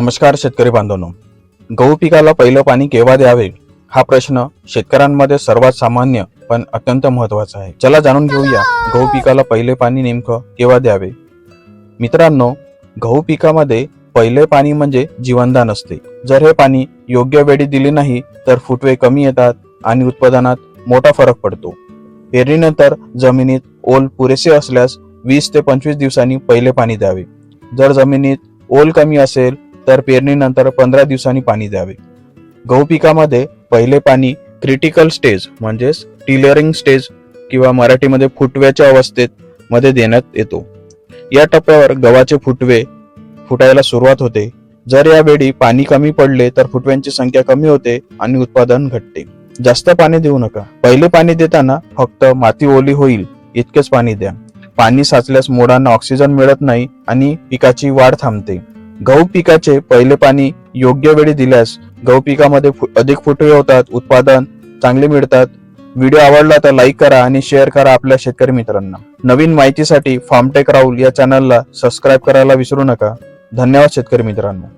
नमस्कार शेतकरी बांधवांनो. गहू पिकाला पहिलं पाणी केव्हा द्यावे? हा प्रश्न शेतकऱ्यांमध्ये सर्वात सामान्य पण अत्यंत महत्त्वाचा आहे. चला जाणून घेऊया गहू पिकाला पहिले पाणी नेमकं केव्हा द्यावे? मित्रांनो गहू पिकामध्ये पहिले पाणी म्हणजे जीवनदान असते. जर हे पाणी योग्य वेळी दिले नाही तर फुटवे कमी येतात आणि उत्पादनात मोठा फरक पडतो. पेरणीनंतर जमिनीत ओल पुरेसे असल्यास वीस ते पंचवीस दिवसांनी पहिले पाणी द्यावे. जर जमिनीत ओल कमी असेल तर पेरणीनंतर पंधरा दिवसांनी पाणी द्यावे. गहू पिकामध्ये पहिले पाणी क्रिटिकल स्टेज म्हणजेच टिलरिंग स्टेज किंवा मराठीमध्ये फुटव्याच्या अवस्थेत मध्ये देण्यात येतो. या टप्प्यावर गव्हाचे फुटवे फुटायला सुरुवात होते. जर यावेळी पाणी कमी पडले तर फुटव्यांची संख्या कमी होते आणि उत्पादन घटते. जास्त पाणी देऊ नका. पहिले पाणी देताना फक्त माती ओली होईल इतकेच पाणी द्या. पाणी साचल्यास मुळांना ऑक्सिजन मिळत नाही आणि पिकाची वाढ थांबते. गहू पिकाचे पहिले पाणी योग्य वेळी दिल्यास गहू पिकामध्ये अधिक फुटवे होतात उत्पादन चांगले मिळतात. व्हिडिओ आवडला तर लाईक करा आणि शेअर करा आपल्या शेतकरी मित्रांना. नवीन माहितीसाठी फार्मटेक राहुल या चॅनलला सबस्क्राईब करायला विसरू नका. धन्यवाद शेतकरी मित्रांनो.